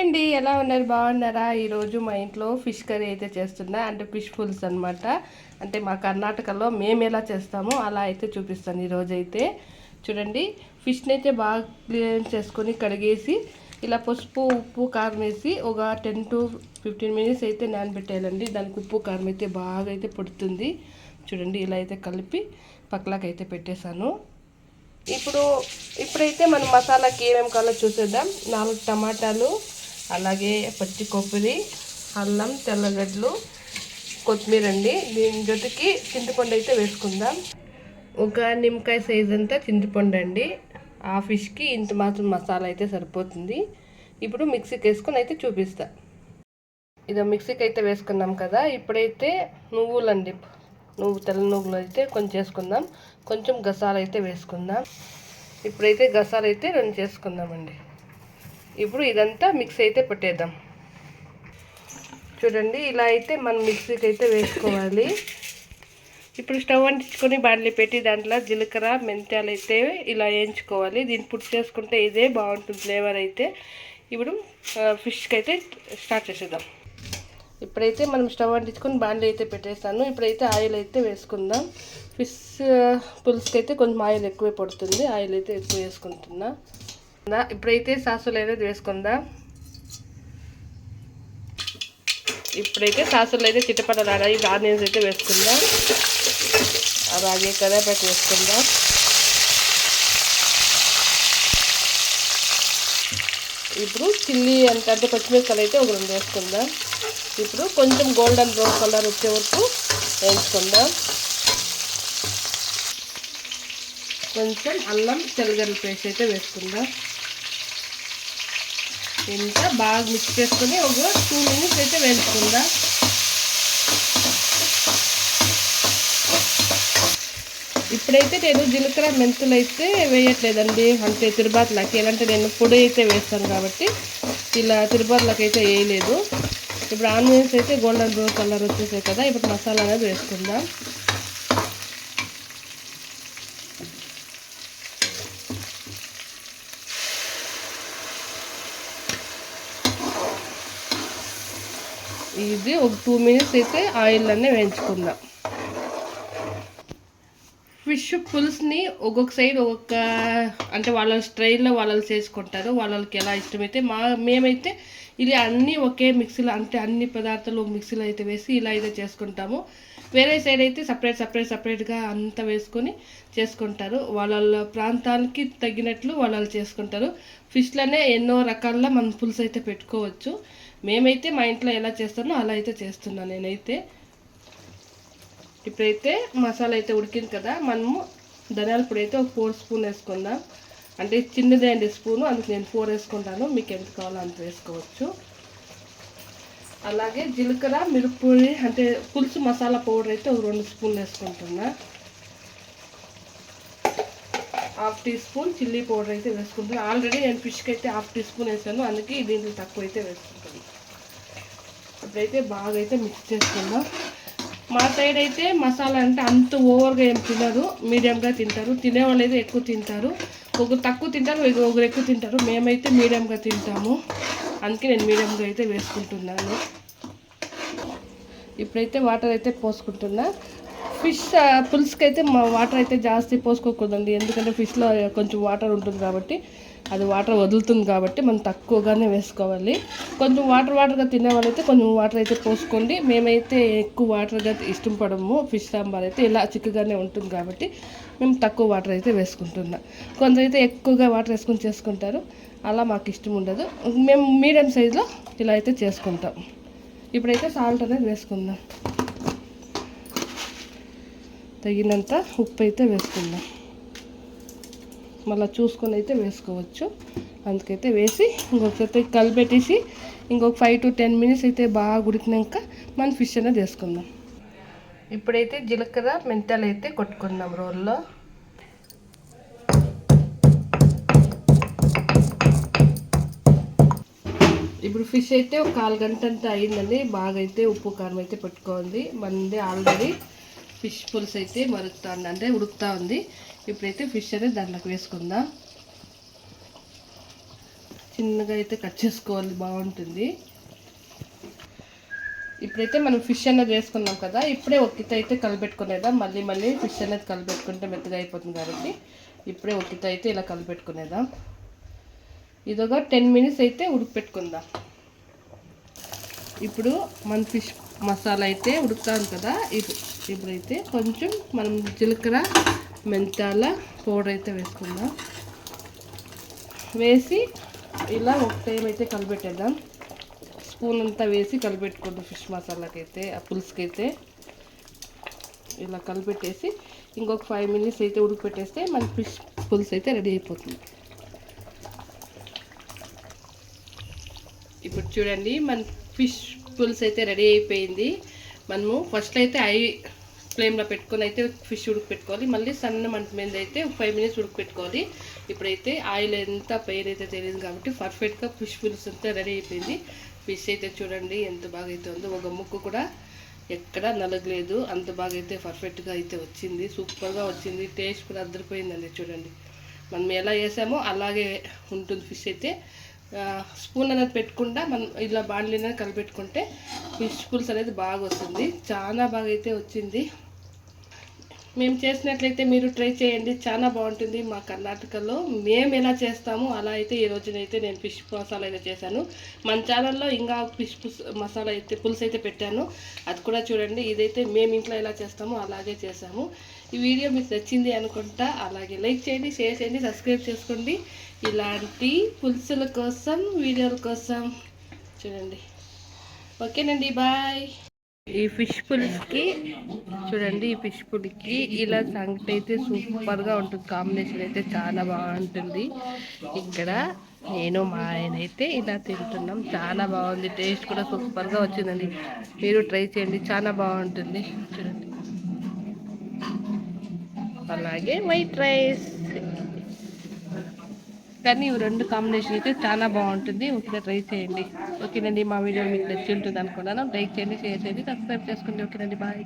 అండి ఎలా ఉన్నారు? బాగున్నారా? ఈరోజు మా ఇంట్లో ఫిష్ కర్రీ అయితే చేస్తున్నా. అంటే ఫిష్ ఫుల్స్ అనమాట అంటే మా కర్ణాటకలో మేము ఎలా చేస్తామో అలా అయితే చూపిస్తాను ఈరోజు అయితే చూడండి ఫిష్ని అయితే బాగా క్లీన్ చేసుకొని కడిగేసి ఇలా పసుపు ఉప్పు కారం వేసి ఒక టెన్ టు ఫిఫ్టీన్ మినిట్స్ అయితే నానబెట్టేయాలండి. దానికి ఉప్పు కారం అయితే బాగా అయితే పడుతుంది. చూడండి ఇలా అయితే కలిపి పక్కలకైతే పెట్టేశాను. ఇప్పుడు ఇప్పుడైతే మనం మసాలాకి ఏమేమి కావాలో చూసేద్దాం. నాలుగు టమాటాలు అలాగే పచ్చి కొబ్బరి అల్లం తెల్లగడ్డలు కొత్తిమీర అండి. దీని జొతికి చింతపండు అయితే వేసుకుందాం. ఒక నిమ్మకాయ సైజ్ అంతా చింతపండు అండి. ఆ ఫిష్కి ఇంత మాత్రం మసాలా అయితే సరిపోతుంది. ఇప్పుడు మిక్సీకి వేసుకొని అయితే చూపిస్తా. ఇదో మిక్సీకి అయితే వేసుకున్నాం కదా. ఇప్పుడైతే నువ్వులండి. నువ్వు తెల్ల నువ్వులు అయితే కొంచెం వేసుకుందాం. కొంచెం గసాలు అయితే వేసుకుందాం. ఇప్పుడైతే గసాలు అయితే రెండు చేసుకుందామండి. ఇప్పుడు ఇదంతా మిక్స్ అయితే పెట్టేద్దాం. చూడండి ఇలా అయితే మనం మిక్సీకి అయితే వేసుకోవాలి. ఇప్పుడు స్టవ్ అంటించుకొని బాండ్లీ పెట్టి దాంట్లో జీలకర్ర మెంతాలు అయితే ఇలా వేయించుకోవాలి. దీన్ని పుట్టి చేసుకుంటే ఇదే బాగుంటుంది ఫ్లేవర్ అయితే. ఇప్పుడు ఫిష్కి అయితే స్టార్ట్ చేసేద్దాం. ఇప్పుడైతే మనం స్టవ్ అంటించుకొని బాండ్లీ అయితే పెట్టేస్తాను. ఇప్పుడైతే ఆయిల్ అయితే వేసుకుందాం. ఫిష్ పులుసుకి అయితే కొంచెం ఆయిల్ ఎక్కువే పడుతుంది. ఆయిల్ అయితే ఎక్కువ వేసుకుంటున్నా. ఇప్పుడైతే సాసులు అనేది వేసుకుందాం ఇప్పుడైతే సాసులు అయితే చిట్టపడలాడాయి ఆనియన్స్ అయితే వేసుకుందాం. అలాగే కరేపాకు వేసుకుందాం. ఇప్పుడు చిల్లీ అంత అంటే పచ్చిమిరపకాయలు అయితే ఒక రెండు వేసుకుందాం. ఇప్పుడు కొంచెం గోల్డెన్ బ్రౌన్ కలర్ వచ్చే వరకు వేయించుకుందాం కొంచెం అల్లం తెల్లగడ్డల పేస్ట్ అయితే వేసుకుందాం. ఎంత బాగా మిక్స్ చేసుకొని ఒక టూ మినిట్స్ అయితే వేసుకుందాం. ఇప్పుడైతే నేను జీలకర్ర మెంతులు అయితే వేయట్లేదండి. అంటే తిరుపతిలోకి ఎలాంటి నేను పొడి అయితే వేస్తాను కాబట్టి ఇలా తిరుపతిలోకి అయితే వేయలేదు. ఇప్పుడు ఆనియన్స్ అయితే గోల్డెన్ బ్రౌన్ కలర్ వచ్చేసాయి కదా ఇప్పుడు మసాలా అనేది వేసుకుందాం. ఇది ఒక టూ మినిట్స్ అయితే ఆయిల్ వేయించుకుందాం. ఫిష్ పులుసుని ఒక్కొక్క సైడ్ ఒక్కొక్క అంటే వాళ్ళ స్టైల్లో వాళ్ళు చేసుకుంటారు. వాళ్ళకి ఎలా ఇష్టమైతే మా మేమైతే ఇది అన్నీ ఒకే మిక్సీలో అంటే అన్ని పదార్థాలు మిక్సీలో అయితే వేసి ఇలా అయితే చేసుకుంటాము. వేరే సైడ్ అయితే సపరేట్ సపరేట్ సపరేట్గా అంతా వేసుకొని చేసుకుంటారు. వాళ్ళ ప్రాంతానికి తగినట్లు వాళ్ళు చేసుకుంటారు. ఫిష్లోనే ఎన్నో రకాల మనం పులుసు అయితే పెట్టుకోవచ్చు. మేమైతే మా ఇంట్లో ఎలా చేస్తానో అలా అయితే చేస్తున్నాను నేనైతే. ఇప్పుడైతే మసాలా అయితే ఉడికింది కదా మనము ధనియాల పొడి అయితే ఒక ఫోర్ స్పూన్ వేసుకుందాం. అంటే చిన్నదే అండి స్పూను అందుకు నేను ఫోర్ వేసుకుంటాను. మీకు ఎంత కావాలో అంత వేసుకోవచ్చు. అలాగే జీలకర్ర మిరప్పొడి అంటే పులుసు మసాలా పౌడర్ అయితే ఒక రెండు స్పూన్లు వేసుకుంటున్నా. Half teaspoon chilli powder అయితే వేసుకుంటున్నాను ఆల్రెడీ నేను ఫిష్కి అయితే హాఫ్ టీ స్పూన్ వేసాను అందుకే దీంట్లో తక్కువ అయితే వేసుకుంటున్నాను ఇప్పుడైతే బాగా అయితే మిక్స్ చేసుకుందాం. మా సైడ్ అయితే మసాలా అంటే అంత ఓవర్గా ఏం తినరు మీడియంగా తింటారు. తినేవాళ్ళు అయితే ఎక్కువ తింటారు. ఒకరు తక్కువ తింటారు ఒకరు ఎక్కువ తింటారు. మేమైతే మీడియంగా తింటాము. అందుకే నేను మీడియంగా అయితే వేసుకుంటున్నాను. ఇప్పుడైతే వాటర్ అయితే పోసుకుంటున్నా. ఫిష్ పులుసుకి అయితే మా వాటర్ అయితే జాస్తి పోసుకోకూడదండి. ఎందుకంటే ఫిష్లో కొంచెం వాటర్ ఉంటుంది కాబట్టి అది వాటర్ వదులుతుంది కాబట్టి మనం తక్కువగానే వేసుకోవాలి. కొంచెం వాటర్ వాటర్గా తినేవాళ్ళైతే కొంచెం వాటర్ అయితే పోసుకోండి. మేమైతే ఎక్కువ వాటర్గా ఇష్టపడము ఫిష్ సాంబార్ అయితే. ఇలా చిక్కగానే ఉంటుంది కాబట్టి మేము తక్కువ వాటర్ అయితే వేసుకుంటున్నాం. కొందరైతే ఎక్కువగా వాటర్ వేసుకొని చేసుకుంటారు. అలా మాకు ఇష్టం ఉండదు. మేము మీడియం సైజులో ఇలా అయితే చేసుకుంటాం. ఇప్పుడైతే సాల్ట్ అనేది వేసుకుందాం. తగినంత ఉప్పు అయితే వేసుకుందాం. మళ్ళీ చూసుకొని అయితే వేసుకోవచ్చు. అందుకైతే వేసి ఇంకొకసారి కలిపెట్టేసి ఇంకొక ఫైవ్ టు టెన్ మినిట్స్ అయితే బాగా ఉడికినాక మనం ఫిష్ అనేది వేసుకుందాం. ఇప్పుడైతే జీలకర్ర మెంతాలు అయితే కొట్టుకుందాం రోల్లో. ఇప్పుడు ఫిష్ అయితే ఒక కాలు గంట అంతా అయిందండి. బాగా అయితే ఉప్పు కారం అయితే పెట్టుకోండి మంది ఆల్రెడీ ఫిష్ పులుసు అయితే మరుగుతుంది అంటే ఉడుకుతూ ఉంది. ఇప్పుడైతే ఫిష్ అనేది దాంట్లోకి వేసుకుందాం. చిన్నగా అయితే కట్ చేసుకోవాలి బాగుంటుంది. ఇప్పుడైతే మనం ఫిష్ అనేది వేసుకున్నాం కదా ఇప్పుడే ఒక్కిత అయితే కలిపెట్టుకునేదా? మళ్ళీ మళ్ళీ ఫిష్ అనేది కలిపెట్టుకుంటే మెత్తగా అయిపోతుంది కాబట్టి ఇప్పుడే ఒక్కిత అయితే ఇలా కలిపెట్టుకునేదా? ఇదొక టెన్ మినిట్స్ అయితే ఉడికిపెట్టుకుందాం. ఇప్పుడు మన ఫిష్ మసాలా అయితే ఉడుకుతాను కదా. ఇప్పుడు ఇప్పుడైతే కొంచెం మనం జీలకర్ర మెంతాల పౌడర్ అయితే వేసుకుందాం. వేసి ఇలా ఒక టైం అయితే కలిపెట్టేద్దాం స్పూన్ అంతా వేసి కలిపెట్టుకోండి ఫిష్ మసాలాకి అయితే ఆ పులుసుకి అయితే ఇలా కలిపెట్టేసి ఇంకొక ఫైవ్ మినిట్స్ అయితే ఉడికిపెట్టేస్తే మన ఫిష్ పులుసు అయితే రెడీ అయిపోతుంది. ఇప్పుడు చూడండి మన ఫిష్ పులుసు అయితే రెడీ అయిపోయింది. మనము ఫస్ట్ అయితే ఐ ఫ్లేమ్లో పెట్టుకొని అయితే ఫిష్ ఉడకపెట్టుకోవాలి. మళ్ళీ సన్న మంట మీద అయితే ఫైవ్ మినిట్స్ ఉడకపెట్టుకోవాలి. ఇప్పుడైతే ఆయిల్ ఎంత పేరు అయితే తెలియదు కాబట్టి పర్ఫెక్ట్గా ఫిష్ పులుసు అంతా రెడీ అయిపోయింది. ఫిష్ అయితే చూడండి ఎంత బాగా అయితే ఉందో. ఒక ముక్కు కూడా ఎక్కడ నలగలేదు. అంత బాగా అయితే పర్ఫెక్ట్గా అయితే వచ్చింది. సూపర్గా వచ్చింది. టేస్ట్ కూడా అద్దరిపోయిందండి చూడండి. మనం ఎలా చేసామో అలాగే ఉంటుంది ఫిష్ అయితే. స్పూన్ అనేది పెట్టకుండా మనం ఇలా బాండ్లీ అనేది కలిపెట్టుకుంటే ఫిష్ పులుసు అనేది బాగా వస్తుంది చాలా బాగా అయితే వచ్చింది. మేము చేసినట్లయితే మీరు ట్రై చేయండి. చాలా బాగుంటుంది మా కర్ణాటకలో. మేము ఎలా చేస్తామో అలా అయితే ఈ రోజునైతే నేను ఫిష్ మసాలా అయితే చేశాను. మన ఛానల్లో ఇంకా ఫిష్ మసాలా అయితే పులుసు అయితే పెట్టాను. అది కూడా చూడండి. ఇదైతే మేము ఇంట్లో ఎలా చేస్తామో అలాగే చేసాము ఈ వీడియో మీకు నచ్చింది అనుకుంటా అలాగే లైక్ చేయండి షేర్ చేయండి సబ్స్క్రైబ్ చేసుకోండి. ఇలాంటి పులుసుల కోసం వీడియోల కోసం చూడండి. ఓకేనండి బాయ్. ఈ ఫిష్ పులుసుకి చూడండి ఈ ఫిష్ పులికి ఇలా సంగటి అయితే సూపర్గా ఉంటుంది. కాంబినేషన్ అయితే చాలా బాగుంటుంది. ఇక్కడ నేను మా ఆయన అయితే ఇలా తింటున్నాం. చాలా బాగుంది. టేస్ట్ కూడా సూపర్గా వచ్చిందండి. మీరు ట్రై చేయండి చాలా బాగుంటుంది. చూడండి. అలాగే వైట్ రైస్. కానీ ఇవి రెండు కాంబినేషన్ అయితే చాలా బాగుంటుంది. ఒకసారి ట్రై చేయండి. ఓకేనండి మా వీడియో మీకు నచ్చి ఉంటుంది అనుకున్నాను. లైక్ చేయండి షేర్ చేయండి సబ్స్క్రైబ్ చేసుకోండి. ఓకేనండి బాయ్.